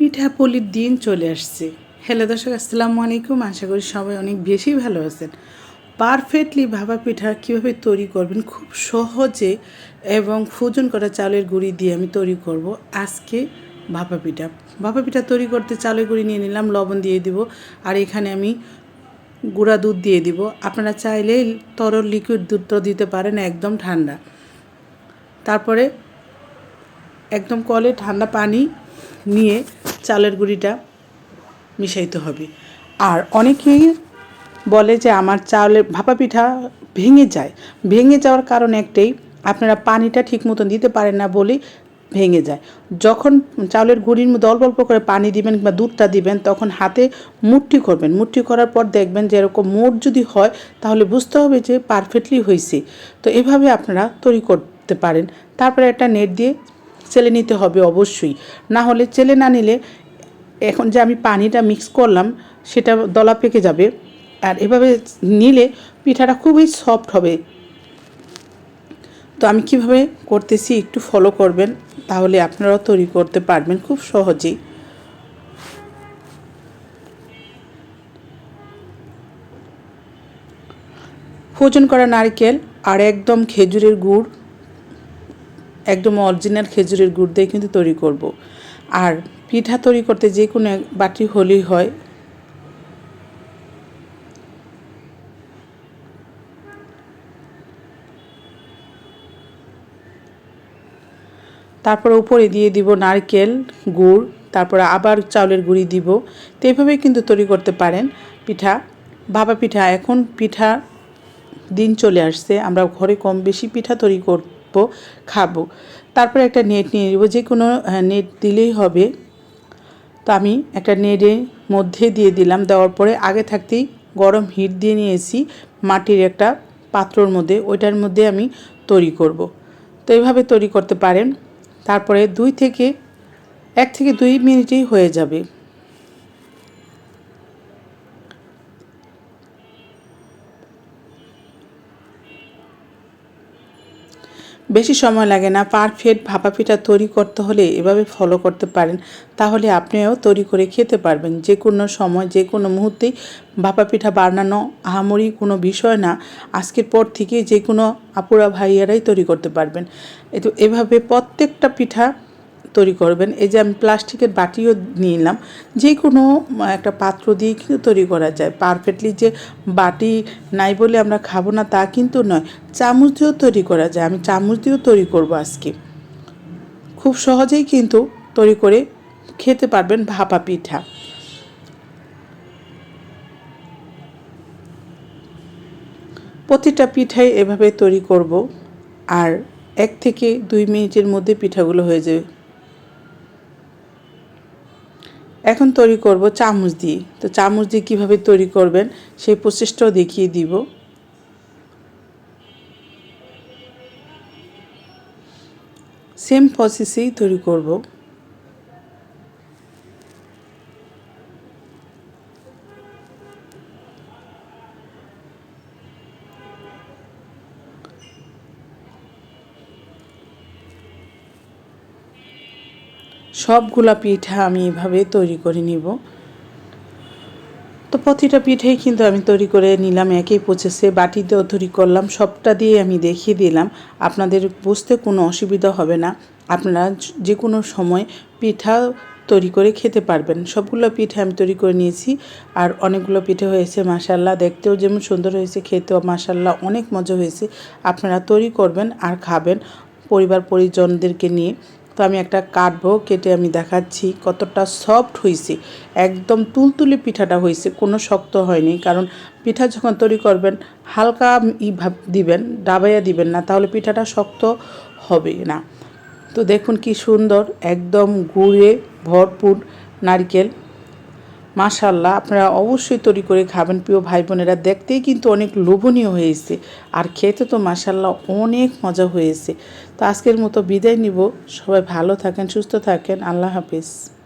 পিঠাপুলির দিন চলে আসছে। হ্যালো দর্শক, আসসালামু আলাইকুম। আশা করি সবাই অনেক বেশি ভালো আছেন। পারফেক্টলি ভাপা পিঠা কীভাবে তৈরি করবেন, খুব সহজে এবং ফুজন করা চালের গুঁড়ি দিয়ে আমি তৈরি করব আজকে ভাপা পিঠা। ভাপা পিঠা তৈরি করতে চালের গুঁড়ি নিয়ে নিলাম, লবণ দিয়ে দিব, আর এখানে আমি গুঁড়া দুধ দিয়ে দিব। আপনারা চাইলে তরল লিকুইড দুধটা দিতে পারেন, একদম ঠান্ডা। তারপরে একদম কলে ঠান্ডা পানি নিয়ে চালের গুঁড়িটা মিশাইতে হবে। আর অনেকেই বলে যে আমার চালের ভাপা পিঠা ভেঙে যায়। ভেঙে যাওয়ার কারণ একটাই, আপনারা পানিটা ঠিক মতন দিতে পারেন না বলেই ভেঙে যায়। যখন চাউলের গুঁড়ির মধ্যে অল্প অল্প করে পানি দিবেন কিংবা দুধটা দিবেন, তখন হাতে মুঠি করবেন। মুঠি করার পর দেখবেন যে এরকম মোট যদি হয়, তাহলে বুঝতে হবে যে পারফেক্টলি হয়েছে। তো এভাবে আপনারা তৈরি করতে পারেন। তারপরে একটা নেট দিয়ে চেলে নিতে হবে অবশ্যই। না হলে চেলে না নিলে এখন যে আমি পানিটা মিক্স করলাম, সেটা দলা পেকে যাবে। আর এভাবে নিলে পিঠাটা খুবই সফট হবে। তো আমি কীভাবে করতেছি একটু ফলো করবেন, তাহলে আপনারাও তৈরি করতে পারবেন খুব সহজেই। ফোজন করা নারকেল আর একদম খেজুরের গুড় একদম অরিজিনাল খেজুরের গুড় দিয়ে কিন্তু তৈরি করব। আর পিঠা তৈরি করতে যে কোনো বাটি হলেই হয়। তারপর উপরে দিয়ে দিব নারকেল গুড়, তারপরে আবার চাউলের গুঁড়ি দিব। তো এইভাবেই কিন্তু তৈরি করতে পারেন পিঠা। ভাপা পিঠা, এখন পিঠা দিন চলে আসছে। আমরা ঘরে কম বেশি পিঠা তৈরি করব খাব। তারপরে একটা নেট নিয়ে নেব, যে কোনো নেট দিলেই হবে। তো আমি একটা নেটের মধ্যে দিয়ে দিলাম, দেওয়ার পরে আগে থাকতেই গরম হিট দিয়ে নিয়েছি মাটির একটা পাত্রর মধ্যে, ওইটার মধ্যে আমি তৈরি করব। তো এইভাবে তৈরি করতে পারেন, তারপরে দুই থেকে, এক থেকে দুই মিনিটেই হয়ে যাবে। বেশি সময় লাগে না পারফেক্ট ভাপা পিঠা তৈরি করতে হলে এভাবে ফলো করতে পারেন। তাহলে আপনিও তৈরি করে খেতে পারবেন। যে কোনো সময়, যে কোনো মুহূর্তেই ভাপা পিঠা বানানো আহামরি কোনো বিষয় না। আজকের পর থেকে যে কোনো আপুরা ভাইয়ারাই তৈরি করতে পারবেন। তো এভাবে প্রত্যেকটা পিঠা তৈরি করবেন। এই যে আমি প্লাস্টিকের বাটিও নিয়ে নিলাম। যে কোনো একটা পাত্র দিয়ে কিন্তু তৈরি করা যায়। পারফেক্টলি যে বাটি নাই বলে আমরা খাব না তা কিন্তু নয়। চামচ দিয়েও তৈরি করা যায়। আমি চামচ দিয়েও তৈরি করব আজকে। খুব সহজেই কিন্তু তৈরি করে খেতে পারবেন ভাপা পিঠা। প্রতিটা পিঠাই এভাবে তৈরি করব। আর এক থেকে দুই মিনিটের মধ্যে পিঠাগুলো হয়ে যাবে। এখন তৈরি করব চামচ দিয়ে। তো চামচ দিয়ে কীভাবে তৈরি করবেন সেই প্রচেষ্টাও দেখিয়ে দিব। সেম প্রসেসেই তৈরি করব। সবগুলা পিঠা আমি এভাবে তৈরি করে নিব। তো প্রতিটা পিঠেই কিন্তু আমি তৈরি করে নিলাম, একই প্রসেসে বাটিতেও তৈরি করলাম, সবটা দিয়ে আমি দেখিয়ে দিলাম। আপনাদের বুঝতে কোনো অসুবিধা হবে না, আপনারা যে কোনো সময় পিঠা তৈরি করে খেতে পারবেন। সবগুলো পিঠে আমি তৈরি করে নিয়েছি, আর অনেকগুলো পিঠে হয়েছে মাসাল্লাহ দেখতেও যেমন সুন্দর হয়েছে, খেতেও মাসাল্লাহ অনেক মজা হয়েছে। আপনারা তৈরি করবেন আর খাবেন পরিবার পরিজনদেরকে নিয়ে। তো আমি একটা কাটবো, কেটে আমি দেখাচ্ছি কতটা সফট হয়েছে একদম তুলতুলি পিঠাটা হয়েছে কোনো শক্ত হয়নি। কারণ পিঠা যখন তৈরি করবেন, হালকা ই ভাব দিবেন, ডাবাইয়া দিবেন না, তাহলে পিঠাটা শক্ত হবে না। তো দেখুন কি সুন্দর, একদম গুড়ে ভরপুর নারকেল। মাশাল্লাহ আপনারা অবশ্যই তৈরি করে খাবেন। প্রিয় ভাই বোনেরা দেখতেই কিন্তু অনেক লোভনীয় হয়েছে। আর খেতে তো মাশাল্লাহ অনেক মজা হয়েছে। তো আজকের মতো বিদায় নিব। সবাই ভালো থাকেন, সুস্থ থাকেন। আল্লাহ হাফিজ।